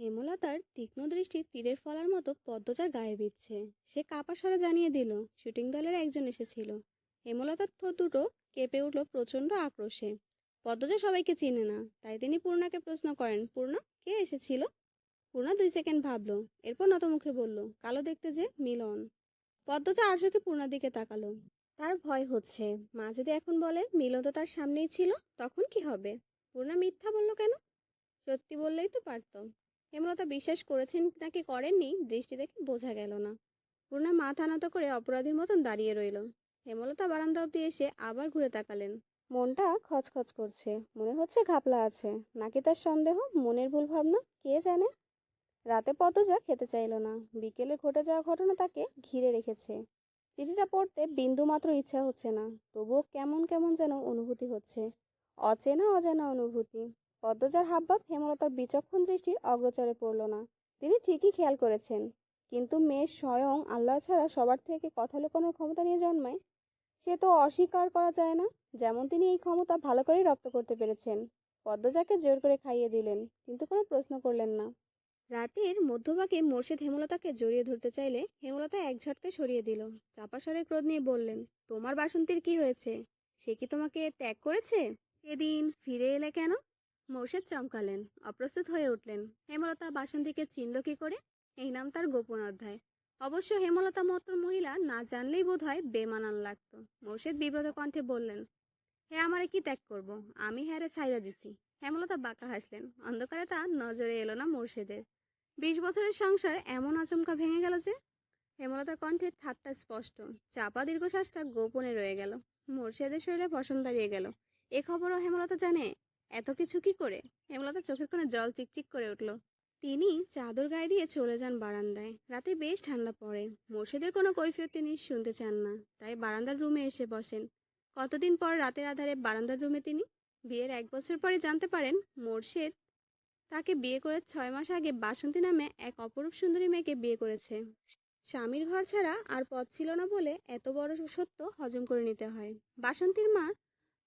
হেমলতার তীক্ষ্ণ দৃষ্টি তীরের ফলার মতো পদ্মচার গায়ে বিচ্ছে সে কাপা জানিয়ে দিল, শুটিং দলের একজন এসেছিল। হেমলতার ঠোঁট দুটো কেঁপে উঠল প্রচণ্ড আক্রোশে। পদ্মজা সবাইকে চিনে না, তাই তিনি পূর্ণাকে প্রশ্ন করেন, পূর্ণা, কে এসেছিল? পূর্ণা দুই সেকেন্ড ভাবলো, এরপর নতমুখে বলল, কালো দেখতে যে মিলন। পদ্মজা আশোকে পূর্ণার দিকে তাকালো। তার ভয় হচ্ছে। মা যদি এখন বলে মিলন তো তার সামনেই ছিল, তখন কি হবে? পূর্ণা মিথ্যা বলল কেন? সত্যি বললেই তো পারত। হেমলতা বিশ্বাস করেছেন নাকি করেননি, দৃষ্টি দেখে বোঝা গেল না। পূর্ণা মাথা নত করে অপরাধীর মতন দাঁড়িয়ে রইল। হেমলতা বারান্দা অব্দি এসে আবার ঘুরে তাকালেন। মনটা খচখচ করছে। মনে হচ্ছে ঘাপলা আছে। নাকি তার সন্দেহ, মনের ভুল ভাবনা? কে জানে? রাতে পদ্মজা খেতে চাইল না। বিকেলে ঘটে যাওয়া ঘটনা তাকে ঘিরে রেখেছে। চিঠিটা পড়তে বিন্দু মাত্র ইচ্ছা হচ্ছে না। তবুও কেমন কেমন যেন অনুভূতি হচ্ছে। অচেনা অজানা অনুভূতি। পদ্মজার হাবভাব হেমলতার বিচক্ষণ দৃষ্টির অগ্রচরে পড়ল না। তিনি ঠিকই খেয়াল করেছেন, কিন্তু মেয়ে স্বয়ং আল্লাহ ছাড়া সবার থেকে কথা লুকানোর ক্ষমতা নিয়ে জন্মায়, সে তো অস্বীকার করা যায় না, যেমন তিনি এই ক্ষমতা ভালো করেই রপ্ত করতে পেরেছেন। পদ্মজাকে জোর করে খাইয়ে দিলেন, কিন্তু কোনো প্রশ্ন করলেন না। রাতের মধ্যভাগে মোর্শেদ হেমলতাকে জড়িয়ে ধরতে চাইলে হেমলতা এক ঝটকে সরিয়ে দিল, চাপা স্বরে ক্রোধ নিয়ে বললেন, তোমার বাসন্তীর কি হয়েছে? সে কি তোমাকে ত্যাগ করেছে? এদিন ফিরে এলে কেন? মোর্শেদ চমকালেন, অপ্রস্তুত হয়ে উঠলেন। হেমলতা বাসন্তীকে চিনল কি করে? এই নাম তার গোপন অধ্যায়। অবশ্য হেমলতা মতো মহিলা না জানলেই বোধ হয় বেমানান লাগতো। মোর্শেদ বিব্রত কণ্ঠে বললেন, হে আমারে কি ত্যাগ করব? আমি হ্যারে ছাইরা দিছি। হেমলতা বাঁকা হাসলেন, অন্ধকারে তা নজরে এলো না মোর্শেদের বিশ বছরের সংসার এমন আচমকা ভেঙে গেল যে? হেমলতা কণ্ঠে ঠাট্টা স্পষ্ট, চাপা দীর্ঘশ্বাসটা গোপনে রয়ে গেল। মোর্শেদের শরীরে পশম দাঁড়িয়ে গেল। এ খবরও হেমলতা জানে? এত কিছু কি করে? হেমলতা চোখের কোণে জল চিকচিক করে উঠল। তিনি চাদর গায়ে দিয়ে চলে যান বারান্দায়। রাতে বেশ ঠান্ডা পড়ে। মোর্শেদের কোনো কৈফিয়ত তিনি শুনতে চান না। তাই বারান্দার রুমে এসে বসেন। কতদিন পর রাতের আধারে বারান্দার রুমে তিনি? বিয়ের এক বছর পরে জানতে পারেন, মোর্শেদ তাকে বিয়ে করে ছয় মাস আগে বাসন্তী নামে এক অপরূপ সুন্দরী মেয়েকে বিয়ে করেছে। স্বামীর ঘর ছাড়া আর পথ ছিল না বলে এত বড় সত্য হজম করে নিতে হয়। বাসন্তীর মা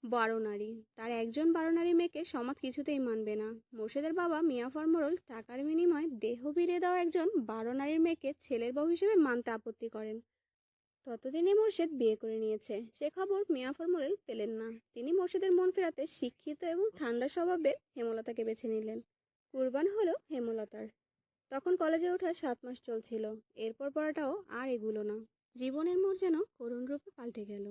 বারো নারী। তার একজন বারো নারী মেয়েকে সমাজ কিছুতেই মানবে না। মোর্শেদের বাবা মিয়া ফরমরল টাকার বিনিময়ে দেহ বিলিয়ে দেওয়া একজন বারো নারীর মেয়েকে ছেলের বউ হিসেবে মানতে আপত্তি করেন। ততদিনে মোর্শেদ বিয়ে করে নিয়েছে। সে খবর মিয়া ফরমরল পেলেন না। তিনি মোর্শেদের মন ফেরাতে শিক্ষিত এবং ঠান্ডা স্বভাবের হেমলতাকে বেছে নিলেন। কুরবান হলো হেমলতার। তখন কলেজে ওঠা সাত মাস চলছিল। এরপর পড়াটাও আর এগুলো না। জীবনের মোড় যেন করুণ রূপে পাল্টে গেল।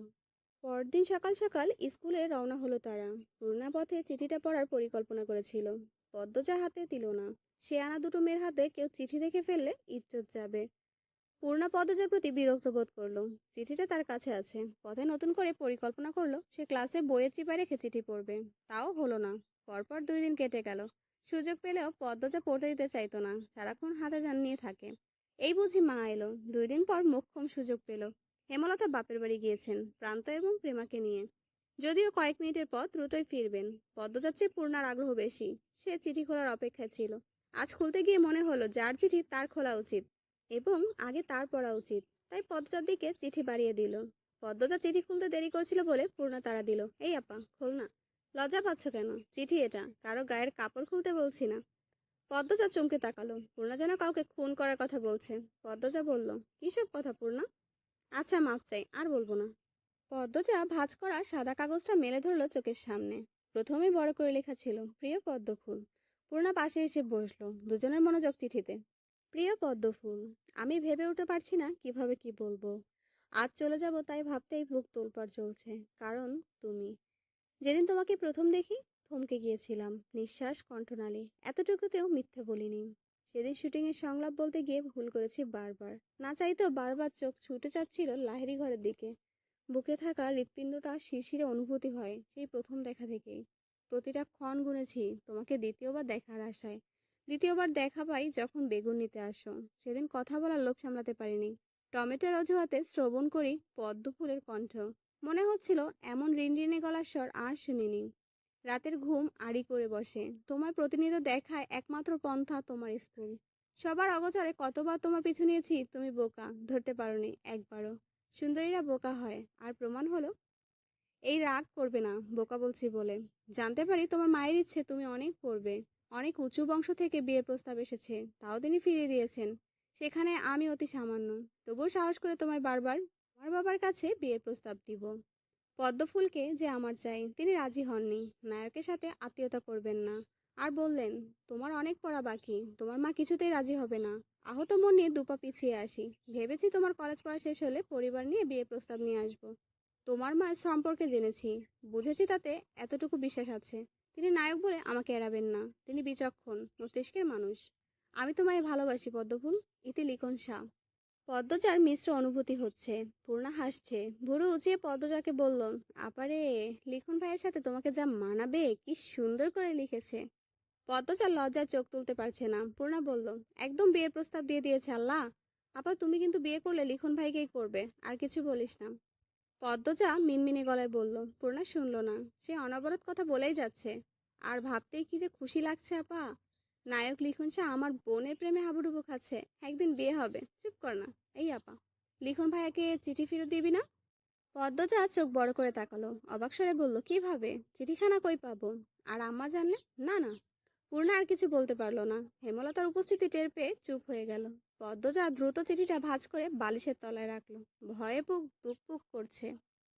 পরদিন সকাল সকাল স্কুলে রওনা হলো তারা। পূর্ণা পথে চিঠিটা পড়ার পরিকল্পনা করেছিল। পদ্মজা হাতে দিল না। সে আনা দুটো মেয়ের হাতে কেউ চিঠি দেখে ফেললে ইজ্জত যাবে। পূর্ণা পদ্মজার প্রতি বিরক্ত বোধ করল। চিঠিটা তার কাছে আছে। পথে নতুন করে পরিকল্পনা করল, সে ক্লাসে বইয়ের চিপা রেখে চিঠি পড়বে। তাও হলো না। পরপর দুই দিন কেটে গেল। সুযোগ পেলেও পদ্মজা পড়তে দিতে চাইতো না। সারাক্ষণ হাতে যান নিয়ে থাকে। এই বুঝি মা এলো। দুই দিন পর মোক্ষম সুযোগ পেল। হেমলতা বাপের বাড়ি গিয়েছেন, প্রান্ত এবং প্রেমাকে নিয়ে। যদিও কয়েক মিনিটের পর দ্রুতই ফিরবেন। পদ্মজার চেয়ে পূর্ণার আগ্রহ বেশি, সে চিঠি খোলার অপেক্ষায় ছিল। আজ খুলতে গিয়ে মনে হলো যার চিঠি তার খোলা উচিত এবং আগে তার পড়া উচিত, তাই পদ্মজার দিকে চিঠি বাড়িয়ে দিল। পদ্মজা চিঠি খুলতে দেরি করছিল বলে পূর্ণা তারা দিল, এই আপা, খোল না। লজ্জা পাচ্ছ কেন? চিঠি এটা, কারও গায়ের কাপড় খুলতে বলছি না। পদ্মজা চমকে তাকালো, পূর্ণা যেন কাউকে খুন করার কথা বলছে। পদ্মজা বলল কিসব কথা পূর্ণা? আচ্ছা মাপ চাই, আর বলব না। পদ্মজা ভাঁজ করা সাদা কাগজটা মেলে ধরলো চোখের সামনে। প্রথমে বড় করে লেখা ছিল, প্রিয় পদ্মফুল। পূর্ণা পাশে এসে বসল, দুজনের মনোযোগ চিঠিতে। প্রিয় পদ্মফুল, আমি ভেবে উঠতে পারছি না কীভাবে কি বলব। আজ চলে যাব তাই ভাবতেই বুক তোলপার চলছে। কারণ তুমি। যেদিন তোমাকে প্রথম দেখি, থমকে গিয়েছিলাম, নিঃশ্বাস কণ্ঠনালী। এতটুকুতেও মিথ্যে বলিনি। সেদিন শুটিংয়ের সংলাপ বলতে গিয়ে ভুল করেছি বারবার। না চাইতেও বারবার চোখ ছুটে যাচ্ছিল লাহেরি ঘরের দিকে। বুকে থাকা হৃৎপিণ্ডটা শিরশিরে অনুভূতি হয় সেই প্রথম দেখা থেকেই। প্রতিটা ক্ষণ গুনেছি, তোমাকে দ্বিতীয়বার দেখার আশায়। দ্বিতীয়বার দেখা পাই যখন বেগুন নিতে আসো। সেদিন কথা বলার লোভ সামলাতে পারিনি। টমেটোর অজুহাতে শ্রবণ করি পদ্ম ফুলের কণ্ঠ। মনে হচ্ছিল এমন রিনরিনে গলার স্বর আর শুনিনি। রাতের ঘুম আড়ি করে বসে। তোমার প্রতিনিয়ত দেখায় একমাত্র পন্থা তোমার স্কুল। সবার অগোচরে কতবার তোমার পিছু নিয়েছি তুমি বোকা, ধরতে পারোনি একবারও। সুন্দরীরা বোকা হয়, আর প্রমাণ হলো, এই রাগ করবে না, বোকা বলছি বলে। জানতে পারি তোমার মায়ের ইচ্ছে তুমি অনেক পড়বে অনেক উঁচু বংশ থেকে বিয়ের প্রস্তাব এসেছে, তাও তিনি ফিরিয়ে দিয়েছেন। সেখানে আমি অতি সামান্য। তবুও সাহস করে তোমায় বারবার আমার বাবার কাছে বিয়ের প্রস্তাব দিব। পদ্মফুলকে যে আমার চাই, তিনি রাজি হননি। নায়কের সাথে আত্মীয়তা করবেন না। আর বললেন, তোমার অনেক পড়া বাকি, তোমার মা কিছুতেই রাজি হবে না। আহত মন নিয়ে দুপা পিছিয়ে আসি। ভেবেছি তোমার কলেজ পড়া শেষ হলে পরিবার নিয়ে বিয়ে প্রস্তাব নিয়ে আসব। তোমার মা সম্পর্কে জেনেছি। বুঝেছি তাতে এতটুকু বিশ্বাস আছে। তিনি নায়ক বলে আমাকে এড়াবেন না। তিনি বিচক্ষণ, মস্তিষ্কের মানুষ। আমি তোমায় ভালোবাসি, পদ্মফুল। ইতি লিখন শাহ পদ্মজার মিশ্র অনুভূতি হচ্ছে। পূর্ণা হাসছে। ভুরু উঁচিয়ে পদ্মজাকে বলল, আপারে, লিখন ভাইয়ের সাথে তোমাকে যা মানাবে, কি সুন্দর করে লিখেছে। পদ্মজা লজ্জায় চোখ তুলতে পারছে না। পূর্ণা বলল, একদম বিয়ের প্রস্তাব দিয়ে দিয়েছে আল্লাহ। আপা, তুমি কিন্তু বিয়ে করলে লিখন ভাইকেই করবে? আর কিছু বলিস না। পদ্মজা মিনমিনে গলায় বলল, পূর্ণা শুনল না। সে অনবরত কথা বলেই যাচ্ছে। আর ভাবতেই কি যে খুশি লাগছে, আপা। নায়ক লিখুন শাহ আমার বোনের প্রেমে হাবুডুবু খাচ্ছে। একদিন বিয়ে হবে। চুপ কর না। এই আপা। লিখন ভাইয়াকে চিঠি ফেরত দিবি না? পদ্মজা চোখ বড় করে তাকালো। অবাক স্বরে বলল, কীভাবে? চিঠিখানা কই পাবো? আর আম্মা জানলে? না না। পূর্ণা আর কিছু বলতে পারল না। হেমলতার উপস্থিতি টের পেয়ে চুপ হয়ে গেল। পদ্মজা দ্রুত চিঠিটা ভাঁজ করে বালিশের তলায় রাখল। ভয়ে পুক করছে।